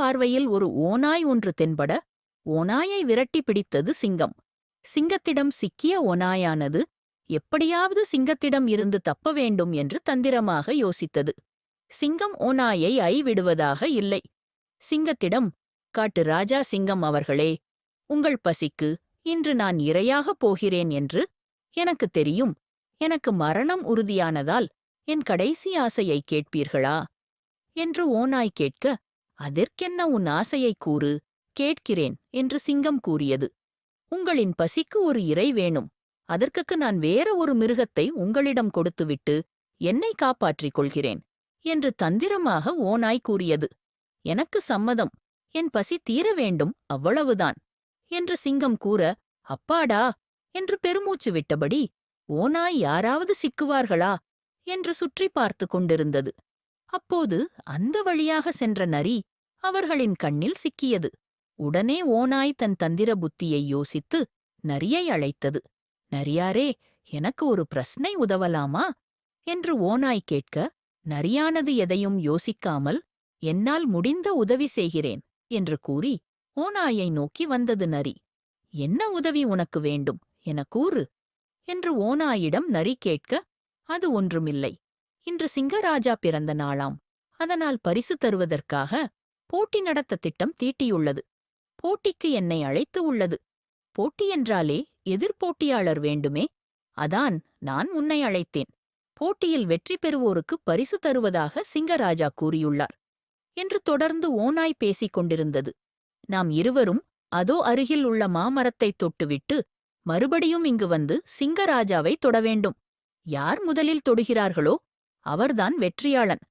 பார்வையில் ஒரு ஓநாய் ஒன்று தென்பட ஓநாயை விரட்டி பிடித்தது சிங்கம். சிங்கத்திடம் சிக்கிய ஓநாயானது எப்படியாவது சிங்கத்திடம் இருந்து தப்ப வேண்டும் என்று தந்திரமாக யோசித்தது. சிங்கம் ஓநாயை ஐ விடுவதாக இல்லை. சிங்கத்திடம் காட்டு ராஜா சிங்கம் அவர்களே உங்கள் பசிக்கு இன்று நான் இரையாகப் போகிறேன் என்று எனக்கு தெரியும் எனக்கு மரணம் உறுதியானதால் என் கடைசி ஆசையை கேட்பீர்களா? என்று ஓநாய் கேட்க அதற்கென்ன உன் ஆசையைக் கூறு? கேட்கிறேன் என்று சிங்கம் கூறியது. உங்களின் பசிக்கு ஒரு இறை வேணும். அதற்குக்கு நான் வேற ஒரு மிருகத்தை உங்களிடம் கொடுத்துவிட்டு என்னை காப்பாற்றிக் கொள்கிறேன் என்று தந்திரமாக ஓனாய் கூறியது. எனக்கு சம்மதம். என் பசி தீர வேண்டும் அவ்வளவுதான் என்று சிங்கம் கூற அப்பாடா என்று பெருமூச்சு விட்டபடி ஓநாய் யாராவது சிக்குவார்களா? என்று சுற்றி பார்த்து கொண்டிருந்தது. அப்போது அந்த வழியாக சென்ற நரி அவர்களின் கண்ணில் சிக்கியது. உடனே ஓநாய் தன் தந்திர புத்தியை யோசித்து நரியை அழைத்தது. நரியாரே எனக்கு ஒரு பிரஸ்னை உதவலாமா? என்று ஓநாய் கேட்க நரியானது எதையும் யோசிக்காமல் என்னால் முடிந்த உதவி செய்கிறேன் என்று கூறி ஓநாயை நோக்கி வந்தது நரி. என்ன உதவி உனக்கு வேண்டும்? என கூறு என்று ஓநாயிடம் நரி கேட்க அது ஒன்றுமில்லை. இன்று சிங்கராஜா பிறந்த நாளாம். அதனால் பரிசு தருவதற்காக போட்டி நடத்த திட்டம் தீட்டியுள்ளது. போட்டிக்கு என்னை அழைத்து உள்ளது. போட்டி என்றாலே எதிர்போட்டியாளர் வேண்டுமே. அதான் நான் உன்னை அழைத்தேன். போட்டியில் வெற்றி பெறுவோருக்கு பரிசு தருவதாக சிங்கராஜா கூறியுள்ளார். என்று தொடர்ந்து ஓனாய் பேசிக் கொண்டிருந்தது. நாம் இருவரும் அதோ அருகில் உள்ள மாமரத்தைத் தொட்டுவிட்டு மறுபடியும் இங்கு வந்து சிங்கராஜாவை தொட வேண்டும். யார் முதலில் தொடுகிறார்களோ அவர்தான் வெற்றியாளன்.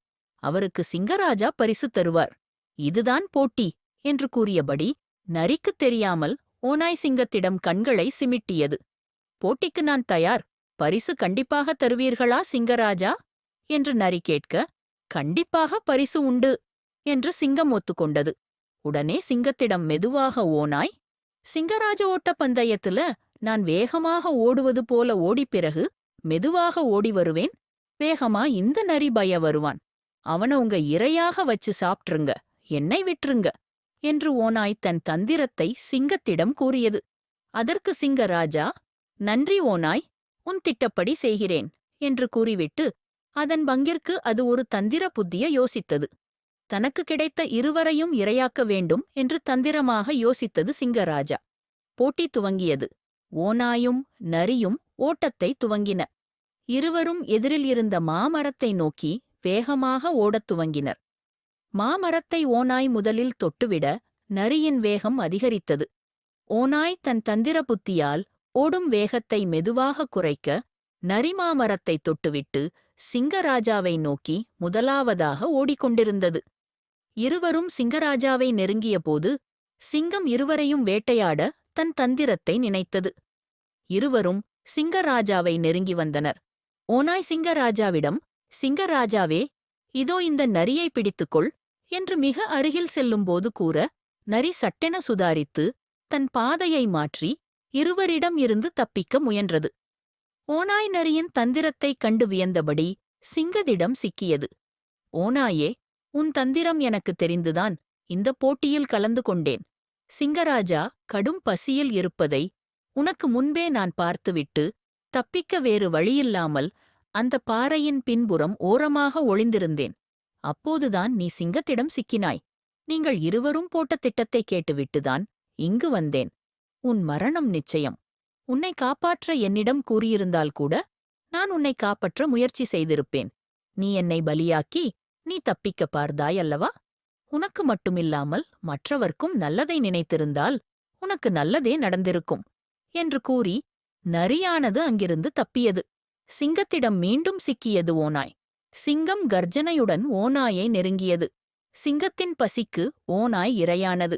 அவருக்கு சிங்கராஜா பரிசு தருவார். இதுதான் போட்டி என்று கூறியபடி நரிக்குத் தெரியாமல் ஓநாய் சிங்கத்திடம் கண்களை சிமிட்டியது. போட்டிக்கு நான் தயார். பரிசு கண்டிப்பாக தருவீர்களா சிங்கராஜா? என்று நரி கேட்க கண்டிப்பாக பரிசு உண்டு என்று சிங்கம் ஒத்துக்கொண்டது. உடனே சிங்கத்திடம் மெதுவாக ஓனாய் சிங்கராஜ ஓட்டப் பந்தயத்துல நான் வேகமாக ஓடுவது போல ஓடிப் பிறகு மெதுவாக ஓடி வருவேன். வேகமா இந்த நரி பய வருவான். அவன உங்க இரையாக வச்சு சாப்ட்ருங்க. என்னை விட்டுருங்க என்று ஓனாய் தன் தந்திரத்தை சிங்கத்திடம் கூறியது. அதற்கு சிங்கராஜா நன்றி ஓனாய் உன் திட்டப்படி செய்கிறேன் என்று கூறிவிட்டு அதன் பங்கிற்கு அது ஒரு தந்திர புத்திய யோசித்தது. தனக்கு கிடைத்த இருவரையும் இரையாக்க வேண்டும் என்று தந்திரமாக யோசித்தது சிங்கராஜா. போட்டி துவங்கியது. ஓநாயும் நரியும் ஓட்டத்தை துவங்கின. இருவரும் எதிரில் இருந்த மாமரத்தை நோக்கி வேகமாக ஓடத் துவங்கினர். மாமரத்தை ஓநாய் முதலில் தொட்டுவிட நரியின் வேகம் அதிகரித்தது. ஓநாய் தன் தந்திர புத்தியால் ஓடும் வேகத்தை மெதுவாக குறைக்க நரிமாமரத்தை தொட்டுவிட்டு சிங்கராஜாவை நோக்கி முதலாவதாக ஓடிக்கொண்டிருந்தது. இருவரும் சிங்கராஜாவை நெருங்கியபோது சிங்கம் இருவரையும் வேட்டையாட தன் தந்திரத்தை நினைத்தது. இருவரும் சிங்கராஜாவை நெருங்கி வந்தனர். ஓனாய் சிங்கராஜாவிடம் சிங்கராஜாவே இதோ இந்த நரியை பிடித்துக்கொள் என்று மிக அருகில் செல்லும்போது கூற நரி சட்டென சுதாரித்து தன் பாதையை மாற்றி இருவரிடம் இருந்து தப்பிக்க முயன்றது. ஓனாய் நரியின் தந்திரத்தைக் கண்டு வியந்தபடி சிங்கதிடம் சிக்கியது. ஓனாயே உன் தந்திரம் எனக்கு தெரிந்துதான் இந்த போட்டியில் கலந்து கொண்டேன். சிங்கராஜா கடும் பசியில் இருப்பதை உனக்கு முன்பே நான் பார்த்துவிட்டு தப்பிக்க வேறு வழியில்லாமல் அந்த பாறையின் பின்புறம் ஓரமாக ஒளிந்திருந்தேன். அப்போதுதான் நீ சிங்கத்திடம் சிக்கினாய். நீங்கள் இருவரும் போட்ட திட்டத்தை கேட்டுவிட்டுதான் இங்கு வந்தேன். உன் மரணம் நிச்சயம். உன்னை காப்பாற்ற என்னிடம் கூறியிருந்தால் கூட நான் உன்னை காப்பாற்ற முயற்சி செய்திருப்பேன். நீ என்னை பலியாக்கி நீ தப்பிக்க பார்த்தாய் அல்லவா? உனக்கு மட்டுமில்லாமல் மற்றவர்க்கும் நல்லதை நினைத்திருந்தால் உனக்கு நல்லதே நடந்திருக்கும். என்று கூறி நரியானது அங்கிருந்து தப்பியது. சிங்கத்திடம் மீண்டும் சிக்கியது ஓனாய் சிங்கம் கர்ஜனையுடன் ஓநாயை நெருங்கியது. சிங்கத்தின் பசிக்கு ஓநாய் இரையானது.